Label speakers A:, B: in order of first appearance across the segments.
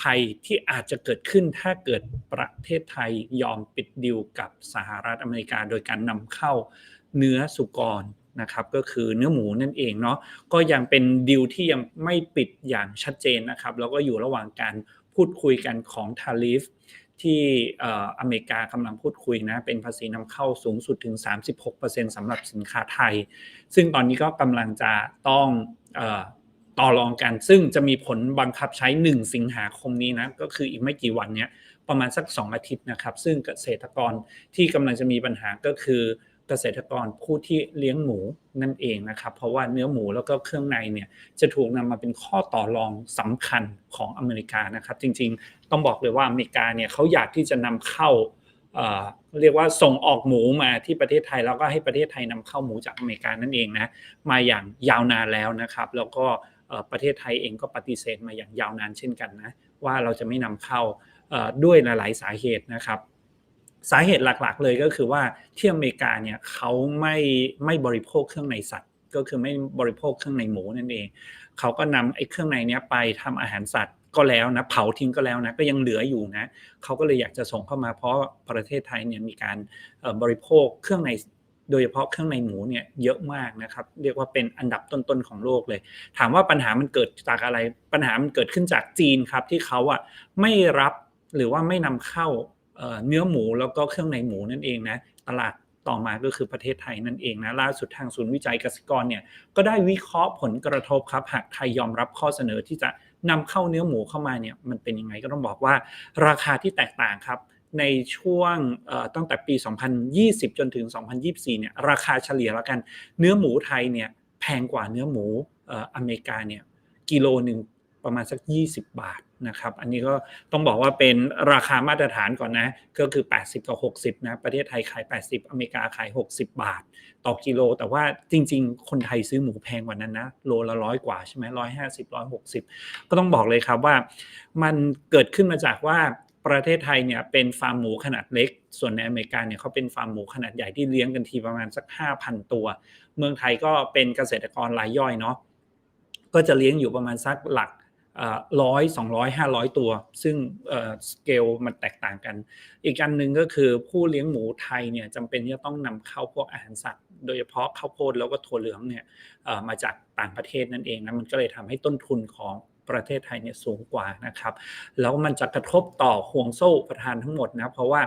A: ภัยที่อาจจะเกิดขึ้นถ้าเกิดประเทศไทยยอมปิดดิวกับสหรัฐอเมริกา โดยการนำเข้าเนื้อสุกรนะครับก็คือเนื้อหมูนั่นเองเนาะก็ยังเป็นดิวที่ยังไม่ปิดอย่างชัดเจนนะครับแล้วก็อยู่ระหว่างการพูดคุยกันของทาริฟที่อเมริกากำลังพูดคุยนะเป็นภาษีนำเข้าสูงสุดถึง 36%สำหรับสินค้าไทย ซึ่งตอนนี้ก็กำลังจะต้อง ต่อรองกัน ซึ่งจะมีผลบังคับใช้ 1 สิงหาคมนี้นะก็คืออีกไม่กี่วันเนี้ยประมาณสัก 2 อาทิตย์นะครับ ซึ่งเกษตรกรที่กำลังจะมีปัญหาก็คือเกษตรกรผู้ที่เลี้ยงหมูนั่นเองนะครับ เพราะว่าเนื้อหมูแล้วก็เครื่องในเนี่ยจะถูกนำมาเป็นข้อต่อรองสำคัญของอเมริกานะครับ จริงๆ ต้องบอกเลยว่าอเมริกาเนี่ยเขาอยากที่จะนำเข้าเรียกว่าส่งออกหมูมาที่ประเทศไทยแล้วก็ให้ประเทศไทยนำเข้าหมูจากอเมริกานั่นเองนะมาอย่างยาวนานแล้วนะครับ แล้วก็ ประเทศไทยเองก็ปฏิเสธมาอย่างยาวนานเช่นกันนะว่าเราจะไม่นำเข้าด้วยหลายๆสาเหตุนะครับ สาเหตุหลักๆเลยก็คือว่าที่อเมริกาเนี่ยเขาไม่ไม่บริโภคเครื่องในสัตว์ ก็คือไม่บริโภคเครื่องในหมูนั่นเองเขาก็นำไอ้เครื่องในเนี้ยไปทำอาหารสัตว์ก็แล้วนะเผาทิ้งก็แล้วนะก็ยังเหลืออยู่นะเขาก็เลยอยากจะส่งเข้ามาเพราะประเทศไทยเนี่ยมีการบริโภคเครื่องใน โดยเฉพาะเครื่องในหมูเนี่ยเยอะมากนะครับ เรียกว่าเป็นอันดับต้นๆของโลกเลย ถามว่าปัญหามันเกิดจากอะไร ปัญหามันเกิดขึ้นจากจีนครับ ที่เขาอะไม่รับหรือว่าไม่นำเข้าเนื้อหมูแล้วก็เครื่องในหมูนั่นเองนะตลาดต่อมาก็คือประเทศไทยนั่นเองนะล่าสุดทางศูนย์วิจัยเกษตรกรเนี่ยก็ได้วิเคราะห์ผลกระทบครับ หากไทยยอมรับข้อเสนอที่จะนำเข้าเนื้อหมูเข้ามาเนี่ยมันเป็นยังไงก็ต้องบอกว่า ราคาที่แตกต่างครับ ในช่วงตั้งแต่ปี 2020 จนถึง 2024 เนี่ยราคาเฉลี่ยแล้วกัน เนื้อหมูไทยเนี่ยแพงกว่าเนื้อหมูอเมริกาเนี่ยกิโลหนึ่งประมาณสัก 20 บาทนะครับอันนี้ก็ต้องบอกว่าเป็นราคามาตรฐานก่อนนะ ก็คือ 80 กับ 60 นะ ประเทศไทยขาย 80 อเมริกาขาย 60 บาท ต่อกิโล แต่ว่าจริง ๆ คนไทยซื้อหมูแพงกว่านั้นนะ โลละร้อยกว่าใช่ไหมร้อยห้าสิบร้อยหกสิบก็ต้องบอกเลยครับว่า มันเกิดขึ้นมาจากว่า ประเทศไทยเนี่ยเป็นฟาร์มหมูขนาดเล็ก ส่วนในอเมริกาเนี่ยเขาเป็นฟาร์มหมูขนาดใหญ่ที่เลี้ยงกันทีประมาณสัก 5,000 ตัว เมืองไทยก็เป็นเกษตรกรรายย่อยเนาะก็จะเลี้ยงอยู่ประมาณสักหลักร้อยสองร้อยห้าร้อยตัว ซึ่งสเกลมันแตกต่างกัน อีกอันหนึ่งก็คือผู้เลี้ยงหมูไทยเนี่ยจำเป็นที่จะต้องนำเข้าพวกอาหารสัตว์ โดยเฉพาะข้าวโพดแล้วก็ถั่วเหลืองเนี่ยมาจากต่างประเทศนั่นเองนะมันก็เลยทำให้ต้นทุนของ ประเทศไทยเนี่ยสูงกว่านะครับ แล้วมันจะกระทบต่อห่วงโซ่ประทานทั้งหมดนะ เพราะว่า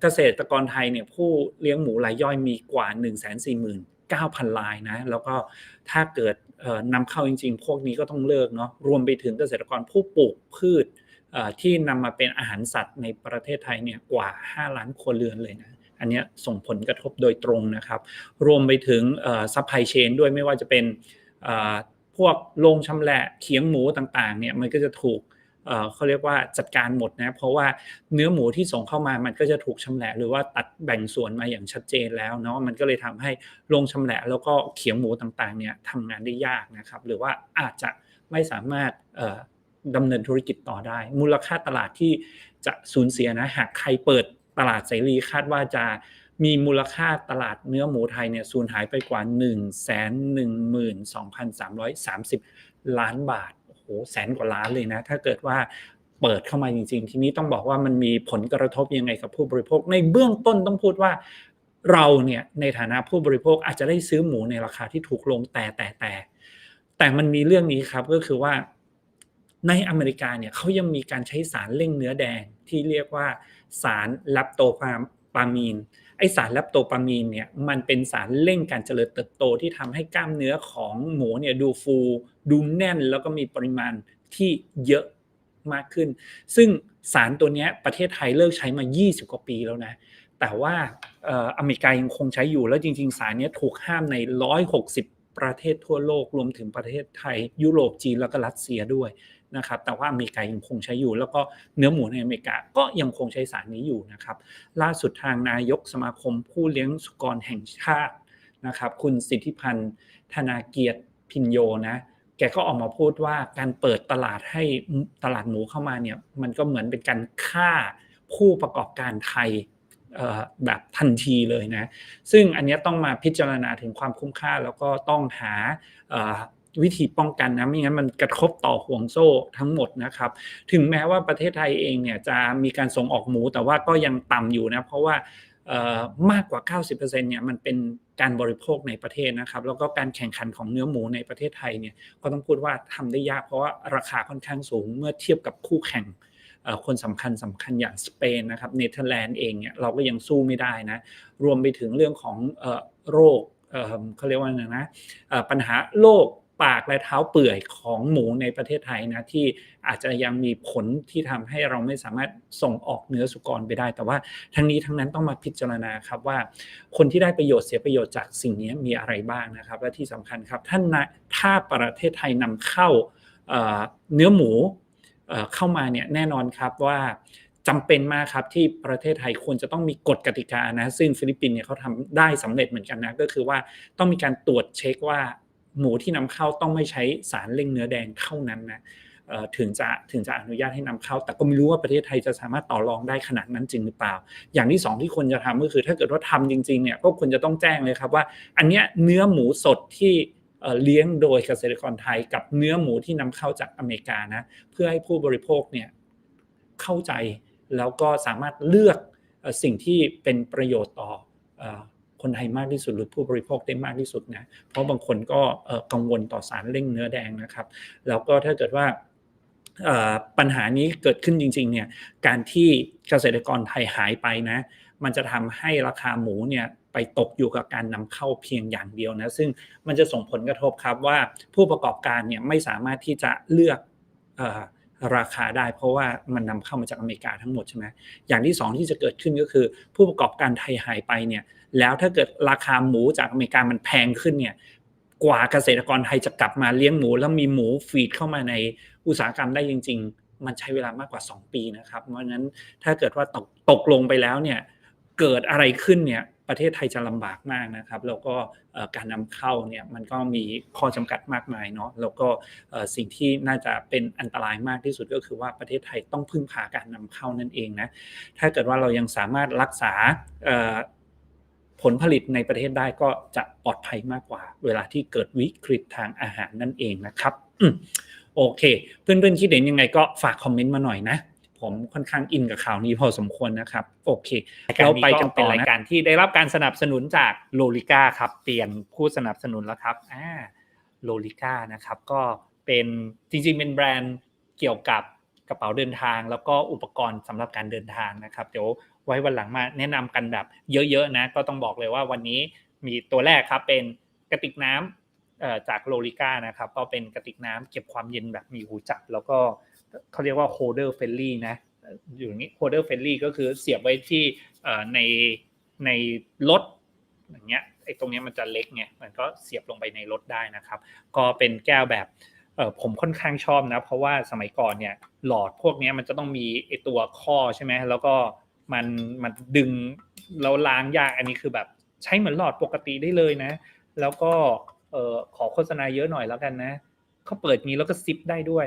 A: เกษตรกรไทยเนี่ยผู้เลี้ยงหมูรายย่อยมีกว่า 1 4 0 0 0 9,000ลายนะ แล้วก็ถ้าเกิดนำเข้าจริง ๆ พวกนี้ก็ต้องเลิกเนาะรวมไปถึงเกษตรกรผู้ปลูกพืชที่นำมาเป็นอาหารสัตว์ในประเทศไทยเนี่ยกว่า 5 ล้านครัวเรือนเลยนะอันนี้ส่งผลกระทบโดยตรงนะครับ รวมไปถึงซัพพลายเชนด้วยไม่ว่าจะเป็น พวกโรงชำแหละเขียงหมูต่างๆเนี่ยมันก็จะถูกเขาเรียกว่าจัดการหมดนะเพราะว่าเนื้อหมูที่ส่งเข้ามามันก็จะถูกชำแหละหรือว่าตัดแบ่งส่วนมาอย่างชัดเจนแล้วเนาะมันก็เลยทำให้โรงชำแหละแล้วก็เขียงหมูต่างๆเนี่ยทำงานได้ยากนะครับ หรือว่าอาจจะไม่สามารถดำเนินธุรกิจต่อได้ มูลค่าตลาดที่จะสูญเสียนะหากใครเปิดตลาดเสรีคาดว่าจะ มีมูลค่าตลาดเนื้อหมูไทยเนี่ยสูญหายไปกว่า 1 1 2 3 3 0 ล้านบาทโอ้แสนกว่าล้านเลยนะ ถ้าเกิดว่าเปิดเข้ามาจริง ๆ ทีนี้ต้องบอกว่ามันมีผลกระทบยังไงกับผู้บริโภค ในเบื้องต้นต้องพูดว่าเราเนี่ยในฐานะผู้บริโภคอาจจะได้ซื้อหมูในราคาที่ถูกลงแต่แต่แต่ แต่มันมีเรื่องนี้ครับก็คือว่าในอเมริกาเนี่ยเขายังมีการใช้สารเร่งเนื้อแดงที่เรียกว่าสารลับโตฟาม ปามีนไอสารแลปโตปามีนเนี่ยมันเป็นสารเร่งการเจริญเติบโตที่ทำให้กล้ามเนื้อของหมูเนี่ยดูฟูดูแน่นแล้วก็มีปริมาณที่เยอะมากขึ้น ซึ่งสารตัวนี้ประเทศไทยเลิกใช้มา 20 กว่าปีแล้วนะ แต่ว่าอเมริกายังคงใช้อยู่แล้วจริง ๆ สารนี้ถูกห้ามใน 160 ประเทศทั่วโลกรวมถึงประเทศไทย ยุโรปจีนแล้วก็รัสเซียด้วยนะครับแต่ว่าอเมริกายังคงใช้อยู่ แล้วก็เนื้อหมูในอเมริกาก็ยังคงใช้สารนี้อยู่นะครับล่าสุดทางนายกสมาคมผู้เลี้ยงสุกรแห่งชาตินะครับคุณสิทธิพันธ์ธนาเกียรติพินโยนะแกก็ออกมาพูดว่าการเปิดตลาดให้ตลาดหมูเข้ามาเนี่ยมันก็เหมือนเป็นการฆ่าผู้ประกอบการไทย แบบทันทีเลยนะ ซึ่งอันนี้ต้องมาพิจารณาถึงความคุ้มค่าแล้วก็ต้องหาวิธีป้องกันนะไม่งั้นมันกระทบต่อห่วงโซ่ทั้งหมดนะครับ ถึงแม้ว่าประเทศไทยเองเนี่ยจะมีการส่งออกหมูแต่ว่าก็ยังต่ำอยู่นะเพราะว่ามากกว่า 90%เนี่ยมันเป็นการบริโภคในประเทศนะครับ แล้วก็การแข่งขันของเนื้อหมูในประเทศไทยเนี่ยก็ต้องพูดว่าทำได้ยากเพราะว่าราคาค่อนข้างสูงเมื่อเทียบกับคู่แข่ง คนสำคัญสำคัญอย่างสเปนนะครับเนเธอร์แลนด์เองเนี่ยเราก็ยังสู้ไม่ได้นะรวมไปถึงเรื่องของโรคเขาเรียกว่าไงนะปัญหาโรคปากและเท้าเปื่อยของหมูในประเทศไทยนะที่อาจจะยังมีผลที่ทำให้เราไม่สามารถส่งออกเนื้อสุกรไปได้ แต่ว่าทั้งนี้ทั้งนั้นต้องมาพิจารณาครับว่า คนที่ได้ประโยชน์เสียประโยชน์จากสิ่งนี้มีอะไรบ้างนะครับ และที่สำคัญครับท่านนะถ้าประเทศไทยนำเข้าเนื้อหมู เข้ามาเนี่ยแน่นอนครับว่าจำเป็นมากครับที่ประเทศไทยควรจะต้องมีกฎกติกานะซึ่งฟิลิปปินส์เนี่ยเขาทำได้สำเร็จเหมือนกันนะก็คือว่าต้องมีการตรวจเช็คว่าหมูที่นำเข้าต้องไม่ใช้สารเร่งเนื้อแดงเท่านั้นนะถึงจะถึงจะอนุญาตให้นำเข้า แต่ก็ไม่รู้ว่าประเทศไทยจะสามารถต่อรองได้ขนาดนั้นจริงหรือเปล่า อย่างที่สองที่ควรจะทำก็คือ ถ้าเกิดว่าทำจริงๆเนี่ยก็ควรจะต้องแจ้งเลยครับว่า อันเนี้ยเนื้อหมูสดที่ เลี้ยงโดยเกษตรกรไทยกับเนื้อหมูที่นำเข้าจากอเมริกานะเพื่อให้ผู้บริโภคเนี่ยเข้าใจแล้วก็สามารถเลือกสิ่งที่เป็นประโยชน์ต่อคนไทยมากที่สุดหรือผู้บริโภคได้มากที่สุดนะเพราะบางคนก็กังวลต่อสารเร่งเนื้อแดงนะครับ แล้วก็ถ้าเกิดว่าปัญหานี้เกิดขึ้นจริงๆเนี่ยการที่เกษตรกรไทยหายไปนะ มันจะทำให้ราคาหมูเนี่ยไปตกอยู่กับการนำเข้าเพียงอย่างเดียวนะซึ่งมันจะส่งผลกระทบครับว่าผู้ประกอบการเนี่ยไม่สามารถที่จะเลือกออราคาได้เพราะว่ามันนำเข้ามาจากอเมริกาทั้งหมดใช่ไหมอย่างที่สองที่จะเกิดขึ้นก็คือ ผู้ประกอบการไทยหายไปเนี่ยแล้วถ้าเกิดราคาหมูจากอเมริกามันแพงขึ้นเนี่ยกว่าเกษตรกรไทยจะกลับมาเลี้ยงหมู แล้วมีหมูฟีดเข้ามาในอุตสาหกรรมได้จริง ๆ มันใช้เวลามากกว่า 2 ปีนะครับ เพราะฉะนั้นถ้าเกิดว่าตกตกลงไปแล้วเนี่ย เกิดอะไรขึ้นเนี่ยประเทศไทยจะลำบากมากนะครับ แล้วก็การนำเข้าเนี่ยมันก็มีข้อจำกัดมากมายเนาะแล้วก็สิ่งที่น่าจะเป็นอันตรายมากที่สุดก็คือว่าประเทศไทยต้องพึ่งพาการนำเข้านั่นเองนะถ้าเกิดว่าเรายังสามารถรักษาผลผลิตในประเทศได้ก็จะปลอดภัยมากกว่า เวลาที่เกิดวิกฤตทางอาหารนั่นเองนะครับโอเค เพื่อนๆคิดเห็นยังไงก็ฝากคอมเมนต์มาหน่อยนะ ผมค่อนข้างอินกับข่าวนี้พอสมควรนะครับ โอเคเราไปกันต่อ
B: ราย
A: นะ
B: การที่ได้รับการสนับสนุนจากโลลิก้าครับ เปลี่ยนผู้สนับสนุนแล้วครับอ่าโลลิก้านะครับก็เป็นจริงๆเป็นแบรนด์เกี่ยวกับกระเป๋าเดินทาง แล้วก็อุปกรณ์สำหรับการเดินทางนะครับ เดี๋ยวไว้วันหลังมาแนะนำกันแบบเยอะๆนะ ก็ต้องบอกเลยว่าวันนี้มีตัวแรกครับเป็นกระติกน้ำเอ่อจากโลลิก้านะครับก็เป็นกระติกน้ำเก็บความเย็นแบบมีหูจับแล้วก็ เขาเรียกว่า holder friendly นะอยู่อย่างนี้ holder friendly ก็คือเสียบไว้ที่ในในรถอย่างเงี้ยไอ้ตรงเนี้ยมันจะเล็กไงมันก็เสียบลงไปในรถได้นะครับ ก็เป็นแก้วแบบเออผมค่อนข้างชอบนะ เพราะว่าสมัยก่อนเนี่ยหลอดพวกนี้มันจะต้องมีไอตัวข้อใช่ไหมแล้วก็มันมันดึงแล้วล้างยากอันนี้คือแบบใช้เหมือนหลอดปกติได้เลยนะ แล้วก็เออขอโฆษณาเยอะหน่อยแล้วกันนะเขาเปิดนี้แล้วก็ซิปได้ด้วย